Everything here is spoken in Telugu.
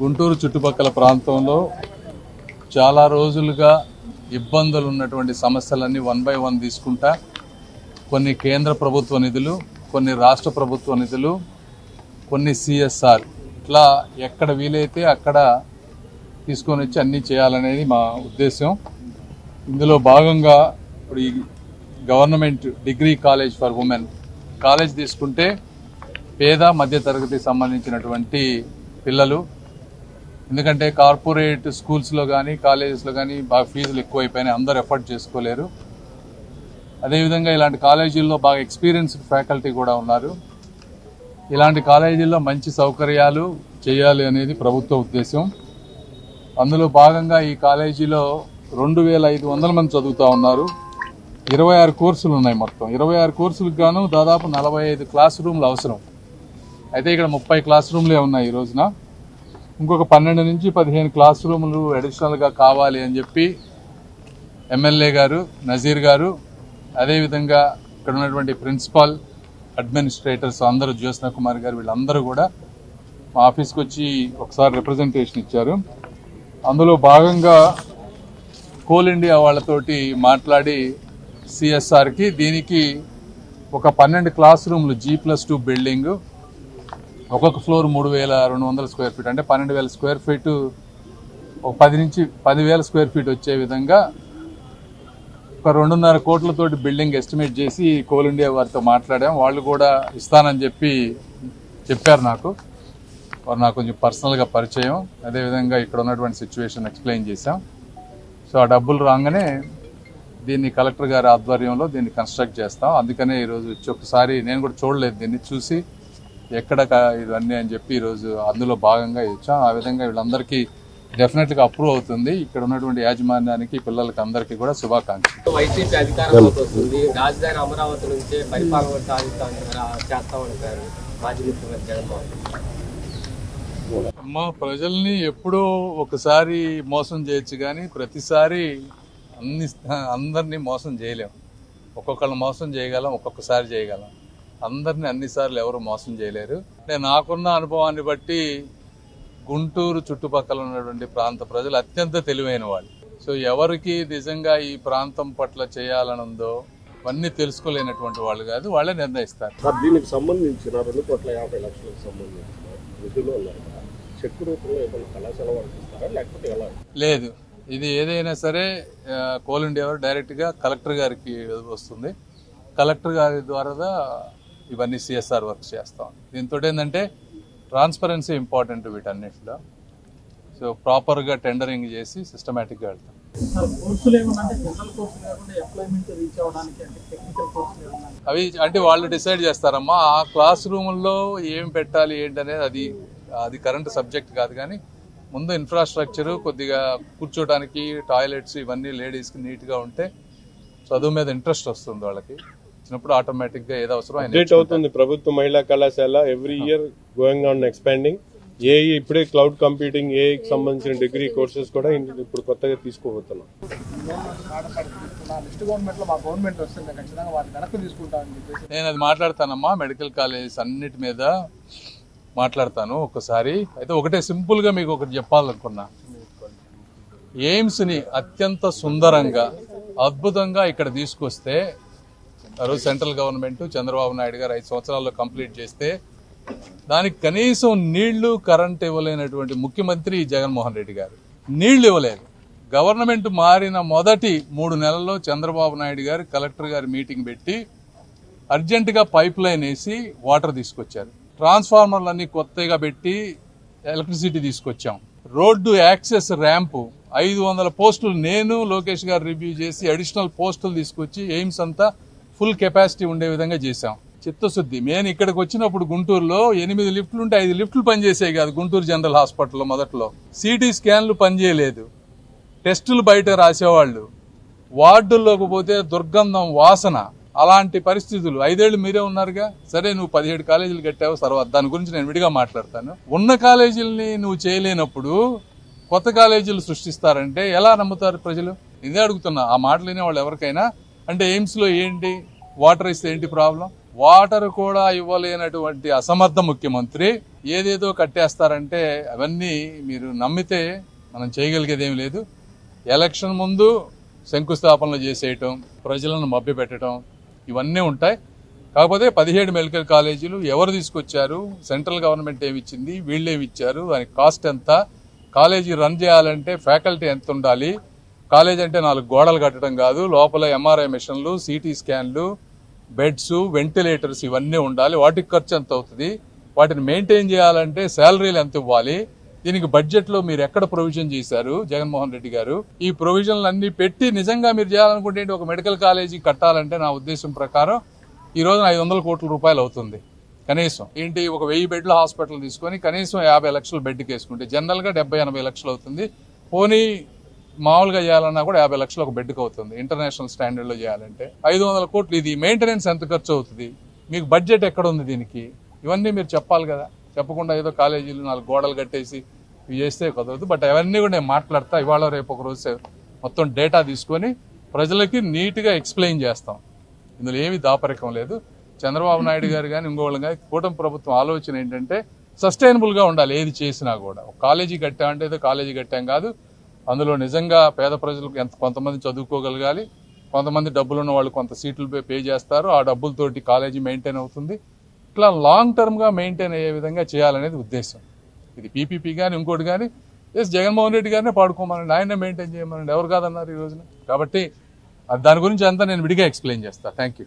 గుంటూరు చుట్టుపక్కల ప్రాంతంలో చాలా రోజులుగా ఇబ్బందులు ఉన్నటువంటి సమస్యలన్నీ వన్ బై వన్ తీసుకుంటా కొన్ని కేంద్ర ప్రభుత్వ నిధులు కొన్ని రాష్ట్ర ప్రభుత్వ నిధులు కొన్ని సిఎస్ఆర్. ఇట్లా ఎక్కడ వీలైతే అక్కడ తీసుకొని వచ్చి అన్నీ చేయాలనేది మా ఉద్దేశం ఇందులో భాగంగా ఇప్పుడు ఈ government degree college for women college తీసుకుంటే పేద మధ్యతరగతికి సంబంధించినటువంటి పిల్లలు ఎందుకంటే కార్పొరేట్ స్కూల్స్లో కానీ కాలేజెస్లో కానీ బాగా ఫీజులు ఎక్కువైపోయినాయి. అందరూ ఎఫర్ట్ చేసుకోలేరు. అదేవిధంగా ఇలాంటి కాలేజీల్లో బాగా ఎక్స్పీరియన్స్డ్ ఫ్యాకల్టీ కూడా ఉన్నారు. ఇలాంటి కాలేజీల్లో మంచి సౌకర్యాలు చేయాలి అనేది ప్రభుత్వ ఉద్దేశం. అందులో భాగంగా ఈ కాలేజీలో రెండు వేల ఐదు వందల మంది చదువుతూ ఉన్నారు. ఇరవై ఆరు కోర్సులు ఉన్నాయి మొత్తం. ఇరవై ఆరు కోర్సులకు గాను దాదాపు నలభై ఐదు క్లాస్ రూమ్లు అవసరం. అయితే ఇక్కడ ముప్పై క్లాస్ రూమ్లే ఉన్నాయి ఈ రోజున. ఇంకొక పన్నెండు నుంచి పదిహేను క్లాస్ రూములు అడిషనల్గా కావాలి అని చెప్పి ఎమ్మెల్యే గారు నజీర్ గారు అదేవిధంగా ఇక్కడ ఉన్నటువంటి ప్రిన్సిపాల్ అడ్మినిస్ట్రేటర్స్ అందరూ జ్యోత్స్న కుమార్ గారు వీళ్ళందరూ కూడా మా ఆఫీస్కి వచ్చి ఒకసారి రిప్రజెంటేషన్ ఇచ్చారు. అందులో భాగంగా కోల్ ఇండియా వాళ్ళతోటి మాట్లాడి సిఎస్ఆర్కి దీనికి ఒక పన్నెండు క్లాస్ రూమ్లు జీ ప్లస్ టూ బిల్డింగు ఒక్కొక్క ఫ్లోర్ మూడు వేల రెండు వందల స్క్వేర్ ఫీట్ అంటే పన్నెండు వేల స్క్వేర్ ఫీట్ ఒక పది నుంచి పదివేల స్క్వేర్ ఫీట్ వచ్చే విధంగా ఒక రెండున్నర కోట్లతోటి బిల్డింగ్ ఎస్టిమేట్ చేసి కోల్ ఇండియా వారితో మాట్లాడాం. వాళ్ళు కూడా ఇస్తానని చెప్పి చెప్పారు నాకు. వారు నాకు కొంచెం పర్సనల్గా పరిచయం. అదేవిధంగా ఇక్కడ ఉన్నటువంటి సిచ్యువేషన్ ఎక్స్ప్లెయిన్ చేశాం. సో ఆ డబ్బులు రాగానే దీన్ని కలెక్టర్ గారి ఆధ్వర్యంలో దీన్ని కన్స్ట్రక్ట్ చేస్తాం. అందుకనే ఈరోజు వచ్చి ఒకసారి నేను కూడా చూడలేదు దీన్ని చూసి ఎక్కడ ఇవన్నీ అని చెప్పి ఈరోజు అందులో భాగంగా ఇది వచ్చాం ఆ విధంగా వీళ్ళందరికీ డెఫినెట్గా అప్రూవ్ అవుతుంది. ఇక్కడ ఉన్నటువంటి యాజమాన్యానికి పిల్లలకి అందరికీ కూడా శుభాకాంక్షలు. వైసీపీ అధికారంలోకి వస్తుంది. రాజధాని అమరావతి నుంచే పరిపాలన చేస్తామంటారు మాజీ ముఖ్యమంత్రి జగన్మోహన్ రెడ్డి. అమ్మ ప్రజల్ని ఎప్పుడో ఒకసారి మోసం చేయొచ్చు కానీ ప్రతిసారి అన్ని అందరినీ మోసం చేయలేం. ఒక్కొక్కళ్ళని మోసం చేయగలం ఒక్కొక్కసారి చేయగలం. అందరినీ అన్నిసార్లు ఎవరు మోసం చేయలేరు. నేను నాకున్న అనుభవాన్ని బట్టి గుంటూరు చుట్టుపక్కల ఉన్నటువంటి ప్రాంత ప్రజలు అత్యంత తెలివైన వాళ్ళు. సో ఎవరికి నిజంగా ఈ ప్రాంతం పట్ల చేయాలని ఉందో అవన్నీ తెలుసుకోలేనటువంటి వాళ్ళు కాదు వాళ్ళే నిర్ణయిస్తారు. దీనికి సంబంధించిన రెండు కోట్ల యాభై లక్షలకు సంబంధించిన నిధులు ఉన్నాయి? కదా చెక్ రూపంలో ఏమైనా కళాశాల వారికి ఇస్తారా? లేకపోతే ఎలా? లేదు. ఇది ఏదైనా సరే కోల్ ఇండియా డైరెక్ట్గా కలెక్టర్ గారికి వస్తుంది. కలెక్టర్ గారి ద్వారా ఇవన్నీ సిఎస్ఆర్ వర్క్ చేస్తాం దీంతో ఏంటంటే ట్రాన్స్పరెన్సీ ఇంపార్టెంట్ వీటన్నిటిలో. సో ప్రాపర్గా టెండరింగ్ చేసి సిస్టమేటిక్గా వెళ్తాం. అవి అంటే వాళ్ళు డిసైడ్ చేస్తారమ్మా ఆ క్లాస్ రూముల్లో ఏం పెట్టాలి ఏంటనేది అది అది కరెంట్ సబ్జెక్ట్ కాదు కానీ ముందు ఇన్ఫ్రాస్ట్రక్చర్ కొద్దిగా కూర్చోడానికి టాయిలెట్స్ ఇవన్నీ లేడీస్కి నీట్గా ఉంటే చదువు మీద ఇంట్రెస్ట్ వస్తుంది వాళ్ళకి. వచ్చినప్పుడు ఆటోమేటిక్గా ఏదో అవసరం అప్డేట్ అవుతుంది. ప్రభుత్వ మహిళా కళాశాల every year going on expanding a ఇప్పుడే క్లౌడ్ కంప్యూటింగ్ ఏ సంబంధించిన డిగ్రీ కోర్సెస్ కూడా ఇప్పుడు కొత్తగా తీసుకోబోతున్నాం. నేను అది మాట్లాడతానమ్మా మెడికల్ కాలేజెస్ అన్నిటి మీద మాట్లాడతాను ఒకసారి అయితే ఒకటే సింపుల్గా మీకు ఒకటి చెప్పాలనుకున్నా. ఎయిమ్స్ని అత్యంత సుందరంగా అద్భుతంగా ఇక్కడ తీసుకొస్తే ఆ రోజు సెంట్రల్ గవర్నమెంట్ చంద్రబాబు నాయుడు గారు ఐదు సంవత్సరాల్లో కంప్లీట్ చేస్తే దానికి కనీసం నీళ్ళు కరెంట్ ఇవ్వలేనటువంటి ముఖ్యమంత్రి జగన్మోహన్ రెడ్డి గారు. నీళ్ళు ఇవ్వలేదు. గవర్నమెంట్ మారిన మొదటి మూడు నెలల్లో చంద్రబాబు నాయుడు గారు కలెక్టర్ గారు మీటింగ్ పెట్టి అర్జెంటుగా పైప్ లైన్ వేసి వాటర్ తీసుకొచ్చారు. ట్రాన్స్ఫార్మర్లన్నీ కొత్తగా పెట్టి ఎలక్ట్రిసిటీ తీసుకొచ్చాం. రోడ్డు యాక్సెస్ ర్యాంపు ఐదు వందల పోస్టులు నేను లోకేష్ గారు రివ్యూ చేసి అడిషనల్ పోస్టులు తీసుకొచ్చి ఎయిమ్స్ అంతా ఫుల్ కెపాసిటీ ఉండే విధంగా చేశాం. చిత్తశుద్ధి. నేను ఇక్కడికి వచ్చినప్పుడు గుంటూరులో ఎనిమిది లిఫ్ట్లు ఉంటే ఐదు లిఫ్ట్లు పనిచేసాయి కాదు గుంటూరు జనరల్ హాస్పిటల్లో మొదట్లో. సిటీ స్కాన్లు పనిచేయలేదు టెస్టులు బయట రాసేవాళ్ళు. వార్డుల్లోకి పోతే దుర్గంధం వాసన అలాంటి పరిస్థితులు. ఐదేళ్ళు మీరే ఉన్నారుగా? సరే నువ్వు పదిహేడు కాలేజీలు కట్టావు తర్వాత దాని గురించి నేను విడిగా మాట్లాడతాను. ఉన్న కాలేజీలని నువ్వు చేయలేనప్పుడు కొత్త కాలేజీలు సృష్టిస్తారంటే ఎలా నమ్ముతారు ప్రజలు? ఇదే అడుగుతున్నా. ఆ మాటలు వినే వాళ్ళు ఎవరికైనా? అంటే ఎయిమ్స్లో ఏంటి? వాటర్ ఇస్తే ఏంటి ప్రాబ్లం? వాటర్ కూడా ఇవ్వలేనటువంటి అసమర్థ ముఖ్యమంత్రి ఏదేదో కట్టేస్తారంటే అవన్నీ మీరు నమ్మితే మనం చేయగలిగేది ఏమి లేదు. ఎలక్షన్ ముందు శంకుస్థాపనలు చేసేయటం ప్రజలను మభ్యపెట్టడం ఇవన్నీ ఉంటాయి. కాకపోతే పదిహేడు మెడికల్ కాలేజీలు ఎవరు తీసుకొచ్చారు? సెంట్రల్ గవర్నమెంట్ ఏమి ఇచ్చింది వీళ్ళు ఏమి ఇచ్చారు? దానికి కాస్ట్ ఎంత? కాలేజీ రన్ చేయాలంటే ఫ్యాకల్టీ ఎంత ఉండాలి? కాలేజ్ అంటే నాలుగు గోడలు కట్టడం కాదు లోపల ఎంఆర్ఐ మిషన్లు సిటీ స్కాన్లు బెడ్స్ వెంటిలేటర్స్ ఇవన్నీ ఉండాలి. వాటికి ఖర్చు ఎంత అవుతుంది? వాటిని మెయింటైన్ చేయాలంటే శాలరీలు ఎంత ఇవ్వాలి? దీనికి బడ్జెట్లో మీరు ఎక్కడ ప్రొవిజన్ చేశారు? జగన్మోహన్ రెడ్డి గారు ఈ ప్రొవిజన్లు అన్ని పెట్టి నిజంగా మీరు చేయాలనుకుంటే ఏంటి, ఒక మెడికల్ కాలేజీ కట్టాలంటే నా ఉద్దేశం ప్రకారం ఈ రోజున ఐదు వందల కోట్ల రూపాయలు అవుతుంది. కనీసం. ఏంటి? ఒక వెయ్యి బెడ్ల హాస్పిటల్ తీసుకొని కనీసం యాభై లక్షలు బెడ్కి వేసుకుంటే జనరల్గా డెబ్బై ఎనభై లక్షలు అవుతుంది. పోనీ మామూలుగా చేయాలన్నా కూడా యాభై లక్షలు ఒక బెడ్కి అవుతుంది ఇంటర్నేషనల్ స్టాండర్డ్లో చేయాలంటే. ఐదు వందల కోట్లు ఇది మెయింటెనెన్స్ ఎంత ఖర్చు అవుతుంది? మీకు బడ్జెట్ ఎక్కడ ఉంది దీనికి? ఇవన్నీ మీరు చెప్పాలి కదా. చెప్పకుండా ఏదో కాలేజీలు నాలుగు గోడలు కట్టేసి ఇవి చేస్తే కుదరదు. బట్ అవన్నీ కూడా నేను మాట్లాడతా. ఇవాళ రేపు ఒక రోజు మొత్తం డేటా తీసుకొని ప్రజలకి నీట్గా ఎక్స్ప్లెయిన్ చేస్తాం. ఇందులో ఏమీ దాపరికం లేదు. చంద్రబాబు నాయుడు గారు కానీ ఇంకోళ్ళు కానీ కూటమి ప్రభుత్వం ఆలోచన ఏంటంటే సస్టైనబుల్గా ఉండాలి. ఏది చేసినా కూడా. కాలేజీ కట్టామంటే ఏదో కాలేజీ కట్టాం కాదు. అందులో నిజంగా పేద ప్రజలకు ఎంత కొంతమంది చదువుకోగలగాలి కొంతమంది డబ్బులు ఉన్న వాళ్ళు కొంత సీట్లు పే- చేస్తారు ఆ డబ్బులతోటి కాలేజీ మెయింటైన్ అవుతుంది. ఇట్లా లాంగ్ టర్మ్గా మెయింటైన్ అయ్యే విధంగా చేయాలనేది ఉద్దేశం. ఇది పీపీపీ కానీ ఇంకోటి కానీ ఎస్ జగన్మోహన్ రెడ్డి గారినే పాడుకోమనండి ఆయనే మెయింటైన్ చేయమనండి ఎవరు కాదన్నారు ఈ రోజున? కాబట్టి దాని గురించి అంతా నేను విడిగా ఎక్స్ప్లెయిన్ చేస్తాను థ్యాంక్ యూ